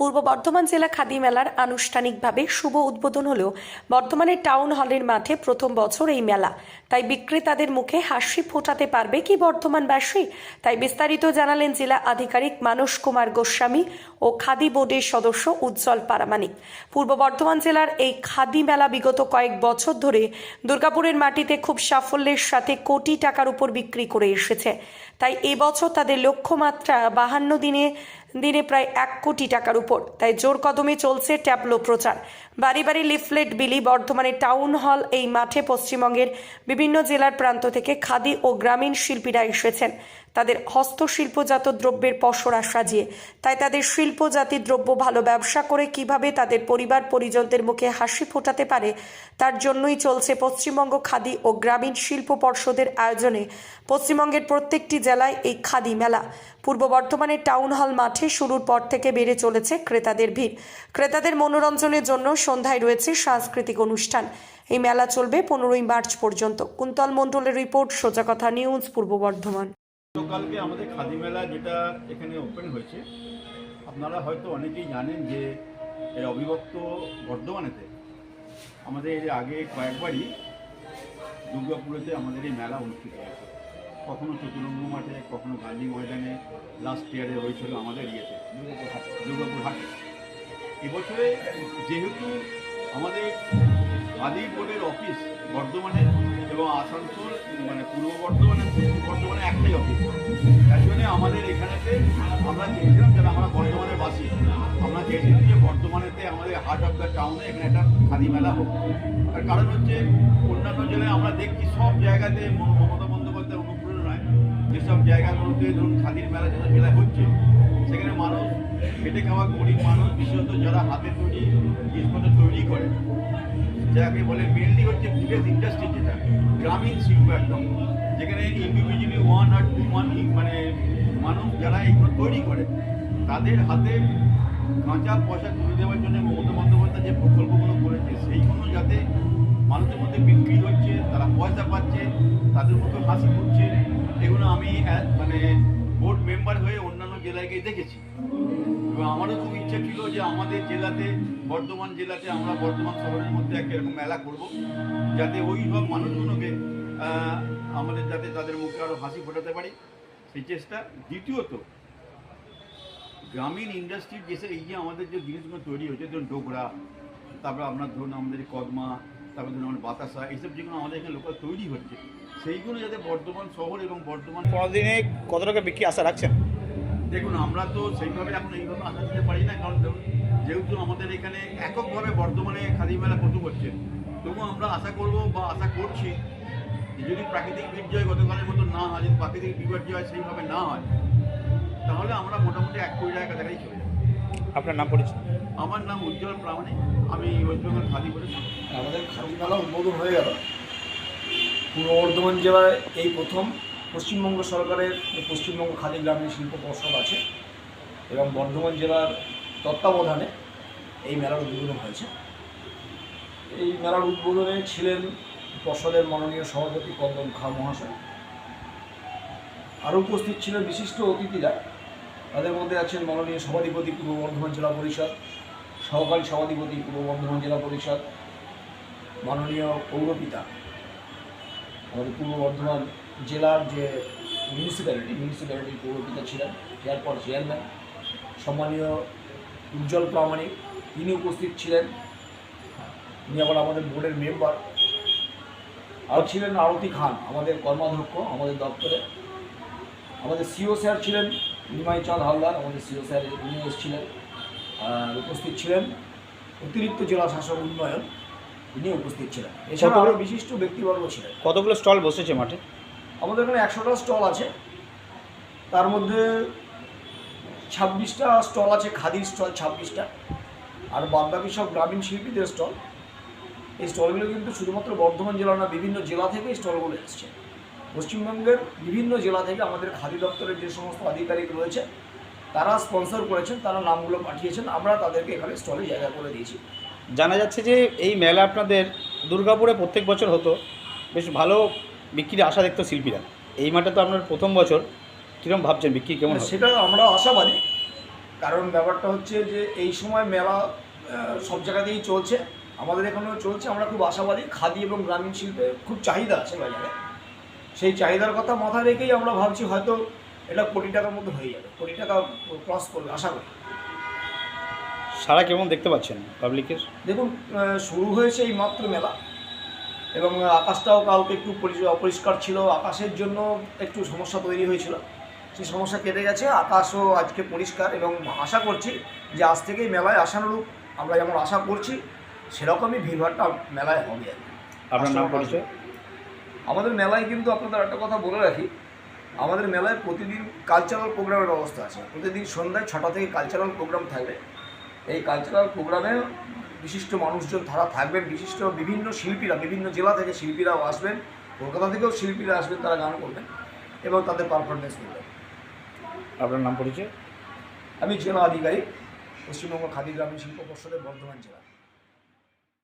পূর্ব বর্ধমান জেলা খাদি মেলার আনুষ্ঠানিকভাবে শুভ উদ্বোধন হলেও বর্তমানে টাউন হলের মাঠে প্রথম বছর এই মেলা। তাই বিক্রেতাদের মুখে হাসি ফোটাতে পারবে কি বর্ধমানবাসী? তাই বিস্তারিত জানালেন জেলা আধিকারিক মানস কুমার গোস্বামী ও খাদি বোর্ডের সদস্য উজ্জ্বল পারামানিক পূর্ব বর্ধমান জেলার এই খাদি মেলা বিগত কয়েক বছর ধরে দুর্গাপুরের মাটিতে খুব সাফল্যের সাথে কোটি টাকার উপর বিক্রি করে এসেছে। তাই এবছর তাদের লক্ষ্যমাত্রা বাহান্ন দিনে দিনে প্রায় এক কোটি টাকার উপর। তাই জোর কদমে চলছে ট্যাবলো প্রচার। বাড়ি বাড়ি লিফলেট, বিলি বর্ধমানে টাউন হল এই মাঠে পশ্চিমবঙ্গের বিভিন্ন জেলার প্রান্ত থেকে খাদি ও গ্রামীণ শিল্পীরা এসেছেন। তাদের হস্তশিল্পজাত দ্রব্যের পসরা সাজিয়ে। তাই তাদের শিল্পজাতি দ্রব্য ভালো ব্যবসা করে কীভাবে তাদের পরিবার পরিজনদের মুখে হাসি ফোটাতে পারে, তার জন্যই চলছে পশ্চিমবঙ্গ খাদি ও গ্রামীণ শিল্প পর্ষদের আয়োজনে। পশ্চিমবঙ্গের প্রত্যেকটি জেলায় এই খাদি মেলা। পূর্ব বর্ধমানের টাউন হল মাঠে শুরুর পর থেকে বেড়ে চলেছে ক্রেতাদের ভিড়। ক্রেতাদের মনোরঞ্জনের জন্য সন্ধ্যায় রয়েছে সাংস্কৃতিক অনুষ্ঠান। এই মেলা চলবে পনেরোই মার্চ পর্যন্ত। কুন্তল মণ্ডলের রিপোর্ট, সোজা কথা নিউজ, পূর্ব বর্ধমান। গতকালকে আমাদের খাদি মেলা যেটা এখানে ওপেন হয়েছে, আপনারা হয়তো অনেকেই জানেন যে এর অবিভক্ত বর্ধমানেতে আমাদের এর আগে কয়েকবারই দুর্গাপুরেতে আমাদের এই মেলা অনুষ্ঠিত হয়েছে। কখনো চতুরঙ্গ মাঠে, কখনো গান্ধী ময়দানে লাস্ট ইয়ারে হয়েছিল আমাদের ইয়েতে, দুর্গাপুর হাটে দুর্গাপুর হাটে। এবছরে যেহেতু আমাদের খাদি বোর্ডের অফিস বর্ধমানে এবং আসানসোল মানে পূর্ব বর্ধমানে, পশ্চিম বর্ধমানে একটাই অফিস তার জন্য আমাদের এখানেতে আমরা চেয়েছিলাম যারা আমরা বর্ধমানের বাসী। আমরা চেয়েছিলাম যে বর্ধমানেতে আমাদের হার্ট অফ দ্য টাউনে এখানে একটা খাদি মেলা হোক। তার কারণ হচ্ছে অন্যান্য জেলায় আমরা দেখছি সব জায়গাতে মমতা বন্দ্যোপাধ্যায় অনুপ্রেরণায় যেসব জায়গাগুলোতে ধরুন খাদির মেলা যেসব মেলা হচ্ছে, সেখানে মানুষ খেটে খাওয়া গরিব মানুষ, বিশেষত যারা হাতে তৈরি জিনিসপত্র তৈরি করে যাকে বলে মেনলি হচ্ছে ভিলেজ ইন্ডাস্ট্রি যেটা, গ্রামীণ শিল্প একদম। যেখানে ইন্ডিভিজুয়ালি ওয়ান আর টু ওয়ান মানে মানুষ যারা এগুলো তৈরি করে, তাদের হাতে কাঁচা পয়সা তুলে দেওয়ার জন্য মমতা বন্দ্যোপাধ্যায় যে প্রকল্পগুলো করেছে, সেইগুলো যাতে মানুষের মধ্যে বিক্রি হচ্ছে, তারা পয়সা পাচ্ছে, তাদের মতো হাসি ফুটছে, এগুলো আমি মানে বোর্ড মেম্বার হয়ে অন্যান্য জেলায় গিয়ে দেখেছি। আমারও খুব ইচ্ছা ছিল যে আমাদের জেলাতে, বর্ধমান জেলাতে আমরা বর্ধমান শহরের মধ্যে একটা এরকম মেলা করব, যাতে ওই সব মানুষগুলোকে আমাদের যাতে তাদের মুখে আরও হাসি ফোটাতে পারি। সেই চেষ্টা। দ্বিতীয়ত, গ্রামীণ ইন্ডাস্ট্রির যেসব এই যে আমাদের যে জিনিসগুলো তৈরি হয়েছে, ধরুন ডোকরা, তারপরে আপনার ধরুন আমাদের কদমা, তারপরে ধরুন আমাদের বাতাসা, এইসব যেগুলো আমাদের এখানে লোকাল তৈরি হচ্ছে, সেইগুলো যাতে বর্ধমান শহর এবং বর্ধমান পনেরো দিনে কত টাকা বিক্রি আশা রাখছেন? দেখুন আমরা তো সেইভাবে এখন এইভাবে আশা দিতে পারি না কারণ ধরুন, যেহেতু আমাদের এখানে এককভাবে বর্ধমানে খাদি মেলা প্রথম হচ্ছে তবু আমরা আশা করব বা আশা করছি যদি প্রাকৃতিক বিপর্যয় গতকালের মতো না হয় যদি প্রাকৃতিক বিপর্যয় সেইভাবে না হয় তাহলে আমরা মোটামুটি এক কোটি টাকা কাছাকাছি চলে যাব। আপনার নাম পরিচয়? আমার নাম উজ্জ্বল প্রামাণিক আমি ওয়েস্ট বেঙ্গল খাদি করে আমাদের খাদি মেলা উদ্বোধন হয়ে গেল। পূর্ব বর্ধমান জেলায় এই প্রথম পশ্চিমবঙ্গ সরকারের পশ্চিমবঙ্গ খাদি গ্রামীণ শিল্প পর্ষদ আছে এবং বর্ধমান জেলার তত্ত্বাবধানে এই মেলার উদ্বোধন হয়েছে। এই মেলার উদ্বোধনে ছিলেন পর্ষদের মাননীয় সভাপতি কন্দন খা মহাশয়। আরও উপস্থিত ছিলেন বিশিষ্ট অতিথিরা। তাদের মধ্যে আছেন মাননীয় সভাধিপতি পূর্ব বর্ধমান জেলা পরিষদ, সহকারী সভাধিপতি পূর্ব বর্ধমান জেলা পরিষদ, মাননীয় পৌরপিতা, আমাদের পূর্ব বর্ধমান জেলার যে মিউনিসিপ্যালিটি মিউনিসিপ্যালিটির পৌরপিতা ছিলেন এরপর চেয়ারম্যান সম্মানীয় উজ্জ্বল প্রামাণিক তিনি উপস্থিত ছিলেন। তিনি আবার আমাদের বোর্ডের মেম্বার আর ছিলেন আরতি খান আমাদের কর্মাধ্যক্ষ আমাদের দপ্তরে। আমাদের সিও স্যার ছিলেন নিমাই চাঁদ হালদার আমাদের সিও স্যার উনি এসেছিলেন। আর উপস্থিত ছিলেন অতিরিক্ত জেলা শাসক উন্নয়ন তিনি উপস্থিত ছিলেন। এছাড়া আরও বিশিষ্ট ব্যক্তিবর্গ ছিলেন। কতগুলো স্টল বসেছে মাঠে? আমাদের এখানে একশোটা স্টল আছে। তার মধ্যে ছাব্বিশটা স্টল আছে, খাদির স্টল ছাব্বিশটা। আর বাদবাকি সব গ্রামীণ শিল্পীদের স্টল। এই স্টলগুলো কিন্তু শুধুমাত্র বর্ধমান জেলা না, বিভিন্ন জেলা থেকে এই স্টলগুলো এসছে। পশ্চিমবঙ্গের বিভিন্ন জেলা থেকে আমাদের খাদি দপ্তরের যে সমস্ত আধিকারিক রয়েছে, তারা স্পন্সর করেছেন, তারা নামগুলো পাঠিয়েছেন, আমরা তাদেরকে এখানে স্টলে জায়গা করে দিয়েছি। জানা যাচ্ছে যে এই মেলা আপনাদের দুর্গাপুরে প্রত্যেক বছর হতো। বেশ ভালো বিক্রির আশা দেখতো শিল্পীরা। এই মাঠে তো আপনার প্রথম বছর কীরকম ভাবছেন বিক্রি কেমন সেটা আমরা আশাবাদী। কারণ ব্যাপারটা হচ্ছে যে এই সময় মেলা সব জায়গাতেই চলছে। আমাদের এখানেও চলছে আমরা খুব আশাবাদী। খাদি এবং গ্রামীণ শিল্পে খুব চাহিদা আছে বাজারে। সেই চাহিদার কথা মাথায় রেখেই আমরা ভাবছি হয়তো এটা কোটি টাকার মধ্যে হয়ে যাবে। কোটি টাকা ক্রস করবে আশা করি। সারা কেমন দেখতে পাচ্ছেন পাবলিকের দেখুন শুরু হয়েছে এই মাত্র মেলা। এবং আকাশটাও কালকে একটু পরি- অপরিষ্কার ছিল। আকাশের জন্য একটু সমস্যা তৈরি হয়েছিল। সেই সমস্যা কেটে গেছে। আকাশও আজকে পরিষ্কার এবং আশা করছি যে আজ থেকেই মেলায় আসানুরূপ আমরা যেমন আশা করছি সেরকমই ভিড়ভাড়টা মেলায় হবে আর কি। আপনার নাম পরিচয়? আমাদের মেলায় কিন্তু আপনাদের একটা কথা বলে রাখি। আমাদের মেলায় প্রতিদিন কালচারাল প্রোগ্রামের ব্যবস্থা আছে। প্রতিদিন সন্ধ্যায় ছটা থেকে কালচারাল প্রোগ্রাম থাকবে। এই কালচারাল প্রোগ্রামে বিশিষ্ট মানুষজন তারা থাকবেন বিশিষ্ট বিভিন্ন শিল্পীরা বিভিন্ন জেলা থেকে শিল্পীরাও আসবেন কলকাতা থেকেও শিল্পীরা আসবেন তারা গান করবেন এবং তাদের পারফরমেন্স করবেন। আপনার নাম পরিচয়? আমি জেলা আধিকারিক পশ্চিমবঙ্গ খাদি গ্রামীণ শিল্প পর্ষদের বর্ধমান জেলা।